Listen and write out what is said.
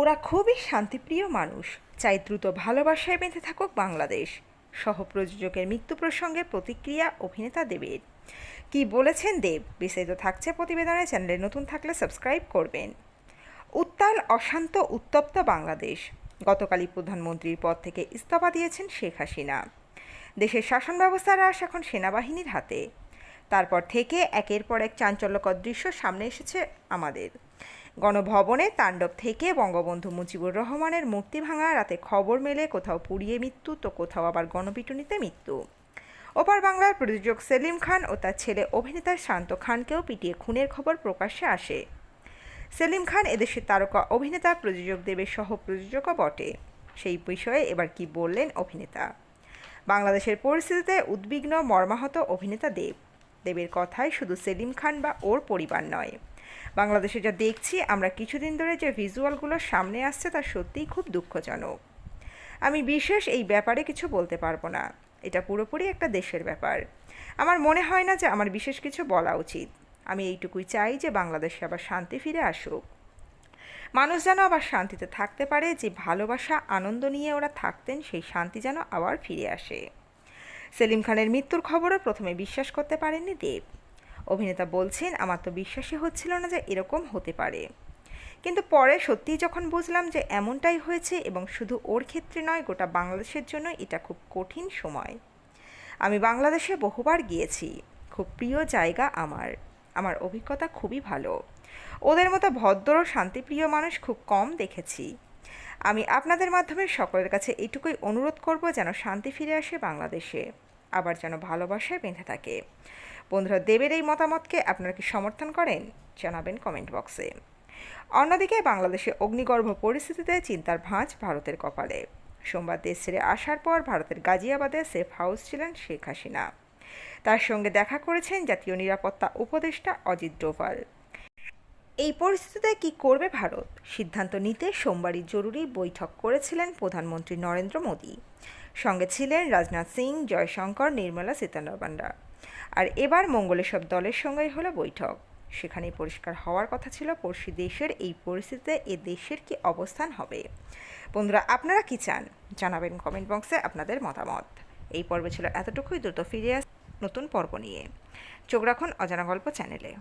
ওরা খুবই শান্তিপ্রিয় মানুষ, চাই দ্রুত ভালোবাসায় বেঁধে থাকুক বাংলাদেশ। সহ প্রযোজকের মৃত্যু প্রসঙ্গে প্রতিক্রিয়া অভিনেতা দেবের। কি বলেছেন দেব? বিস্তারিত থাকছে প্রতিবেদনে, চ্যানেলে নতুন থাকলে সাবস্ক্রাইব করবেন। উত্তাল অশান্ত উত্তপ্ত বাংলাদেশ। গতকালই প্রধানমন্ত্রীর পদ থেকে ইস্তফা দিয়েছেন শেখ হাসিনা। দেশের শাসন ব্যবস্থার আস এখন সেনাবাহিনীর হাতে। তারপর থেকে একের পর এক চাঞ্চল্যকর দৃশ্য সামনে এসেছে আমাদের। গণভবনে তাণ্ডব থেকে বঙ্গবন্ধু মুজিবুর রহমানের মূর্তি ভাঙা, রাতে খবর মেলে কোথাও পুড়িয়ে মৃত্যু, তো কোথাও আবার গণপিটুনিতে মৃত্যু। ওপার বাংলার প্রযোজক সেলিম খান ও তার ছেলে অভিনেতা শান্ত খানকেও পিটিয়ে খুনের খবর প্রকাশ্যে আসে। সেলিম খান এদেশের তারকা, অভিনেতা, প্রযোজক দেবের সহ প্রযোজকও বটে। সেই বিষয়ে এবার কি বললেন অভিনেতা? বাংলাদেশের পরিস্থিতিতে উদ্বিগ্ন, মর্মাহত অভিনেতা দেব। দেবের কথায় শুধু সেলিম খান বা ওর পরিবার নয়। বাংলাদেশে যা দেখছি, আমরা কিছুদিন ধরে যে ভিজুয়ালগুলো সামনে আসছে তা সত্যিই খুব দুঃখজনক। আমি বিশেষ এই ব্যাপারে কিছু বলতে পারব না। এটা পুরোপুরি একটা দেশের ব্যাপার। আমার মনে হয় না যে আমার বিশেষ কিছু বলা উচিত। আমি এইটুকুই চাই যে বাংলাদেশে আবার শান্তি ফিরে আসুক। মানুষ যেন আবার শান্তিতে থাকতে পারে, যে ভালোবাসা, আনন্দ নিয়ে ওরা থাকতেন, সেই শান্তি যেন আবার ফিরে আসে। সেলিম খানের মৃত্যুর খবরও প্রথমে বিশ্বাস করতে পারেননি দেব। অভিনেতা বলছেন, আমার তো বিশ্বাসই হচ্ছিল না যে এরকম হতে পারে। কিন্তু পরে সত্যিই যখন বুঝলাম যে এমনটাই হয়েছে এবং শুধু ওর ক্ষেত্রে নয়, গোটা বাংলাদেশের জন্য এটা খুব কঠিন সময়। আমি বাংলাদেশে বহুবার গিয়েছি। খুব প্রিয় জায়গা আমার। আমার অভিজ্ঞতা খুবই ভালো। ওদের মতো ভদ্র, শান্তিপ্রিয় মানুষ খুব কম দেখেছি। আমি আপনাদের মাধ্যমে সকলের কাছে এইটুকুই অনুরোধ করব যেন শান্তি ফিরে আসে বাংলাদেশে। আবার যেন ভালোবাসায় বেঁধে থাকে। বন্ধুরা, দেবের এই মতামতকে আপনারা কি সমর্থন করেন? জানাবেন কমেন্ট বক্সে। অন্যদিকে, বাংলাদেশে অগ্নিগর্ভ পরিস্থিতিতে চিন্তার ভাঁজ ভারতের কপালে। সোমবার দেশ ছেড়ে আসার পর ভারতের গাজিয়াবাদে সেফ হাউস ছিলেন শেখ হাসিনা। তার সঙ্গে দেখা করেছেন জাতীয় নিরাপত্তা উপদেষ্টা অজিত ডোভাল। এই পরিস্থিতিতে কি করবে ভারত? সিদ্ধান্ত নিতে সোমবারই জরুরি বৈঠক করেছিলেন প্রধানমন্ত্রী নরেন্দ্র মোদী। সঙ্গে ছিলেন রাজনাথ সিং, জয়শঙ্কর, নির্মলা সীতারামনরা আর এবার মঙ্গলের সব দলের সঙ্গেই হলো বৈঠক। সেখানে পরিষ্কার হওয়ার কথা ছিল পড়শি দেশের। এই পরিস্থিতিতে এ দেশের কি অবস্থান হবে? বন্ধুরা, আপনারা কি চান? জানাবেন কমেন্ট বক্সে আপনাদের মতামত। এই পর্বে ছিল এতটুকুই। দ্রুত ফিরে আস নতুন পর্ব নিয়ে। চোখ রাখুন অজানা গল্প চ্যানেলে।